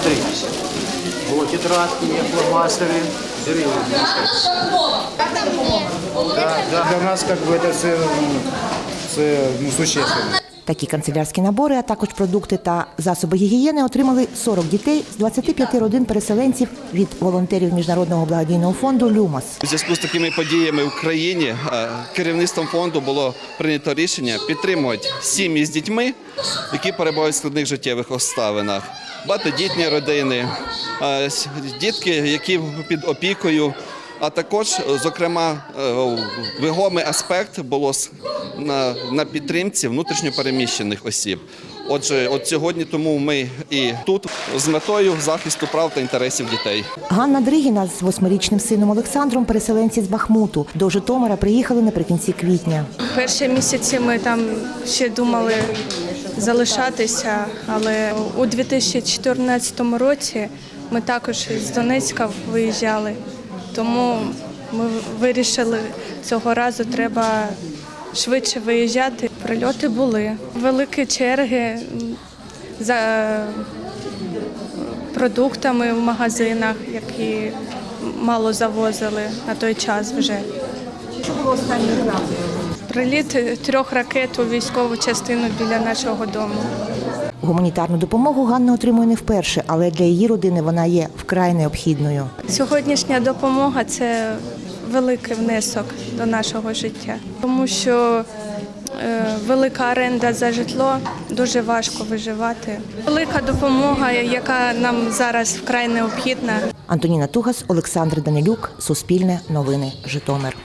Смотрите. Вот тетрадки, фломастеры, бери. Да, да, для нас как бы это все, ну, це, ну, существенно. Такі канцелярські набори, а також продукти та засоби гігієни отримали 40 дітей з 25 родин переселенців від волонтерів міжнародного благодійного фонду Люмос. У зв'язку з такими подіями в Україні е, керівництвом фонду було прийнято рішення підтримувати сім'ї з дітьми, які перебувають в складних життєвих обставинах, багатодітні родини, е, дітки, які під опікою. А також, е, зокрема, вагомий аспект було на, на підтримці внутрішньопереміщених осіб. Отже, от сьогодні тому ми і тут з метою захисту прав та інтересів дітей. Ганна Дригіна з восьмирічним сином Олександром, переселенці з Бахмуту, до Житомира приїхали наприкінці квітня. Перші місяці ми там ще думали залишатися, але у 2014 році ми також з Донецька виїжджали. Тому ми вирішили цього разу треба швидше виїжджати. Прильоти були. Великі черги за продуктами в магазинах, які мало завозили на той час вже. Приліт трьох ракет у військову частину біля нашого дому. Гуманітарну допомогу Ганна отримує не вперше, але для її родини вона є вкрай необхідною. Сьогоднішня допомога це великий внесок до нашого життя, тому що е, велика оренда за житло дуже важко виживати. Велика допомога, яка нам зараз вкрай необхідна. Антоніна Тугас, Олександр Данилюк, Суспільне новини, Житомир.